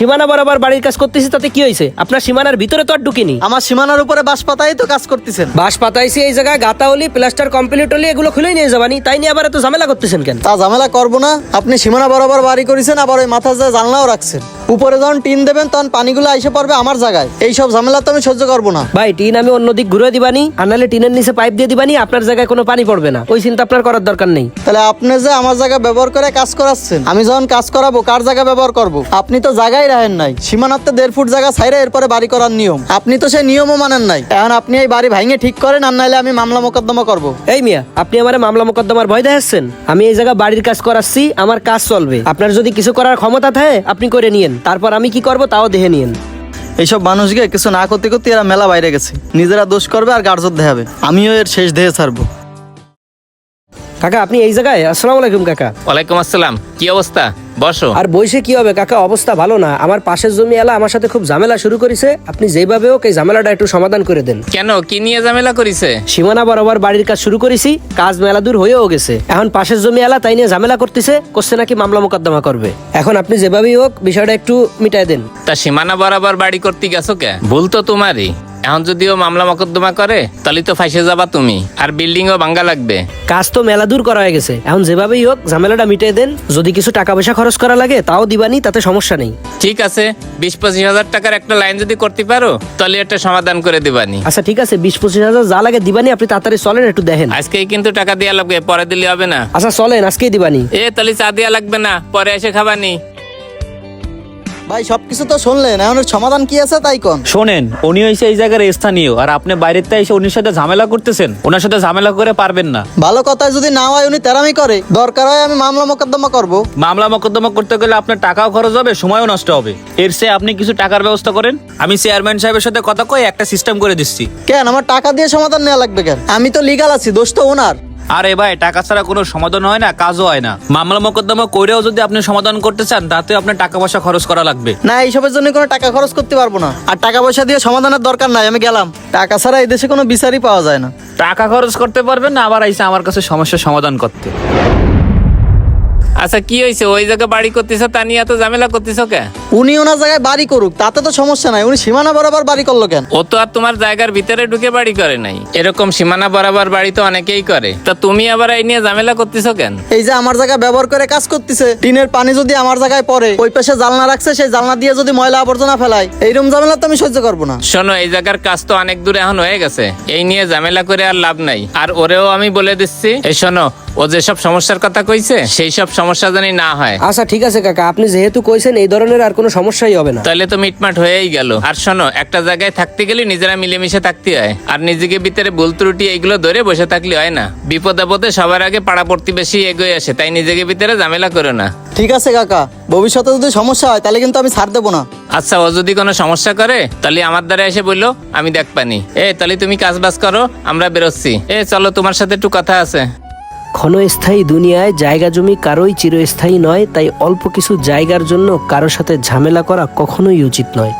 সীমানা বরাবর বাড়ির কাজ করতেছি তাতে কি হয়েছে? আপনার সীমানার ভিতরে তো আর ঢুকিনি। আমার সীমানার উপরে বাঁশ পাতাই তো কাজ করতেছেন। বাঁশ পাতাইছি এই জায়গায় গাতা হলি প্লাস্টার কমপ্লিট হলি এগুলো খুলেই নিয়ে যাবানি। তাই নিয়ে আবার এত ঝামেলা করতেছেন কেন? তা ঝামেলা করব না। আপনি সীমানা বরাবর বাড়ি করেছেন আবার ওই মাথা জানলাও রাখছেন। উপরে যখন টিন দেবেন তখন পানিগুলো এসে পড়বে আমার জায়গায়। এই সব ঝামেলা তো আমি সহ্য করব না। ভাই টিন আমি অন্য দিক ঘুরে দিবানি আর নাহলে টিনের নিচে পাইপ দিয়ে দিবানি আপনার জায়গায় কোনো পানি পড়বে না। ওই চিন্তা আপনার করার দরকার নেই। তাহলে আপনি যে আমার জায়গা ব্যবহার করে কাজ করাচ্ছেন আমি যখন কাজ করাবো কার জায়গা ব্যবহার করব? আপনি তো জায়গায় রাখেন নাই। সীমানাতে দেড় ফুট জায়গা ছাইরে এরপরে বাড়ি করার নিয়ম। আপনি তো সেই নিয়মও মানেন নাই। এখন আপনি এই বাড়ি ভাঙে ঠিক করেন আর নাহলে আমি মামলা মোকদ্দমা করব। এই মিয়া আপনি আমার মামলা মোকদ্দমার ভয় দেখাচ্ছেন? আমি এই জায়গা বাড়ির কাজ করাচ্ছি আমার কাজ চলবে। আপনার যদি কিছু করার ক্ষমতা থাকে আপনি করে নিয়েন। তারপর আমি কি করব তাও দেখে নিন এইসব মানুষকে কিছু না করতে করতে এরা মেলা বাইরে গেছে। নিজেরা দোষ করবে আর গার্জত দেখাবে। আমিও এর শেষ দেহে ছাড়বো। কাকা আপনি এই জায়গায়? আসসালামু আলাইকুম কাকা। ওয়ালাইকুম আসসালাম। কি অবস্থা? বসো। আর বইসে কি হবে? কাকা অবস্থা ভালো না। আমার পাশের জমি এলা আমার সাথে খুব ঝামেলা শুরু করেছে। আপনি যেভাবে হোক এই ঝামেলাটা একটু সমাধান করে দেন। কেন? কি নিয়ে ঝামেলা করিছে? সীমানা বরাবর বাড়ির কাজ শুরু করেছি। কাজ মেলা দূর হয়েও গেছে। এখন পাশের জমি এলা তাই নিয়ে ঝামেলা করতেছে করছে নাকি মামলা মোকদ্দমা করবে। এখন আপনি যেভাবেই হোক বিষয়টা একটু মিটাই দেন। তা সীমানা বরাবর বাড়ি করতে গেছো কে? ভুল তো তোমারই। এখন যদিও মামলা মকদ্দমা করে তাহলে তো ফাইসে যাবা তুমি। আর বিল্ডিংও ভাঙ্গা লাগবে। কাজ তো মেলা দূর করা হয়ে গেছে। এখন যেভাবেই হোক ঝামেলাটা মিটিয়ে দেন। যদি কিছু টাকা পয়সা খরচ করা লাগে তাও দিবানি তাতে সমস্যা নেই। ঠিক আছে বিশ পঁচিশ হাজার টাকার একটা লাইন যদি করতে পারো তাহলে একটা সমাধান করে দিবানি। আচ্ছা ঠিক আছে বিশ পঁচিশ হাজার যা লাগে দিবানি আপনি তাড়াতাড়ি চলেন একটু দেখেন। আজকেই কিন্তু টাকা দেওয়া লাগবে পরে দিলে হবে না। আচ্ছা চলেন আজকেই দিবানি। এ তাহলে চা দেওয়া লাগবে না পরে এসে খাবানি। ভাই সবকিছু তো শুনলেন এখন এর সমাধান কি আছে তাই কোন? শোনেন উনি হয়েছে এই জায়গার স্থানীয় আর আপনি বাইরের থেকে এসে উনির সাথে ঝামেলা করতেছেন ওনার সাথে ঝামেলা করে পারবেন না। ভালো কথায় যদি না হয় উনি তেরামি করে দরকার হয় আমি মামলা মোকদ্দমা করব। মামলা মোকদ্দমা করতে গেলে আপনার টাকাও খরচ হবে সময়ও নষ্ট হবে। এর চেয়ে আপনি কিছু টাকার ব্যবস্থা করেন। আমি চেয়ারম্যান সাহেবের সাথে কথা কয়ে একটা সিস্টেম করে দিচ্ছি। কেন? আমার টাকা দিয়ে সমাধান নেওয়া লাগবে কেন? আমি তো লিগাল আছি দোষ তো ওনার। আরে ভাই টাকা ছাড়া কোনো সমাধান হয় না কাজও হয় না। মামলা মোকদ্দমা করেও যদি আপনি সমাধান করতে চান তাতে আপনার টাকা পয়সা খরচ করা লাগবে। না এইসবের জন্য কোনো টাকা খরচ করতে পারব না। আর টাকা পয়সা দিয়ে সমাধানের দরকার নাই আমি গেলাম। টাকা ছাড়া এই দেশে কোনো বিচারই পাওয়া যায় না। টাকা খরচ করতে পারবেন না আবার আইসা আমার কাছে সমস্যার সমাধান করতে। আচ্ছা কি হয়েছে ওই জায়গায় বাড়ি করতেছো তা নিয়ে এত ঝামেলা করতেছো কে? উনি ওনার জায়গায় বাড়ি করুক তাতে তো সমস্যা নাই। উনি সীমানা বরাবর বাড়ি করল কেন? ও তো আর তোমার জায়গার ভিতরে ঢুকে বাড়ি করে নাই। এরকম সীমানা বরাবর বাড়ি তো অনেকেই করে। তা তুমি আবার এই নিয়ে ঝামেলা করতেছো কেন? এই যে আমার জায়গায় ব্যবহার করে কাজ করতেছে টিনের পানি যদি আমার জায়গায় পড়ে ওই পাশে জালনা রাখছে সেই জালনা দিয়ে যদি ময়লা আবর্জনা ফেলায় এইরকম ঝামেলা তো আমি সহ্য করব না। শোনো এই জায়গার কাজ তো অনেক দূরে এখন হয়ে গেছে। এই নিয়ে ঝামেলা করে আর লাভ নাই। আর ওরেও আমি বলে দিচ্ছি এই শোনো ও যেসব সমস্যার কথা কইছে সেই সব সমস্যা জানি না হয়। আচ্ছা ঠিক আছে কাকা আপনি যেহেতু কইছেন এই ধরনের আর কোনো সমস্যাই হবে না। তাহলে তো মিটমাট হয়েই গেল। আর শোনো একটা জায়গায় থাকতে গেলে নিজেরা মিলেমিশে থাকতে হয়। আর নিজেকে ভিতরে ভুল ত্রুটি এইগুলো ধরে বসে থাকলে হয় না। বিপদ আপদে সবার আগে পাড়া প্রতিবেশী এগিয়ে আসে তাই নিজেকে ভিতরে ঝামেলা করো না। ঠিক আছে কাকা ভবিষ্যতে যদি সমস্যা হয় তাহলে কিন্তু আমি ছাড় দেবো না। আচ্ছা ও যদি কোনো সমস্যা করে তাহলে আমার দ্বারা এসে বলল আমি দেখ পানি। এ তাহলে তুমি কাজ বাজ করো আমরা বেরোচ্ছি। এ চলো তোমার সাথে একটু কথা আছে। ক্ষণস্থায়ী দুনিয়ায় জায়গা জমি কারোই চিরস্থায়ী নয়, তাই অল্প কিছু জায়গার জন্য কারও সাথে ঝামেলা করা কখনোই উচিত নয়।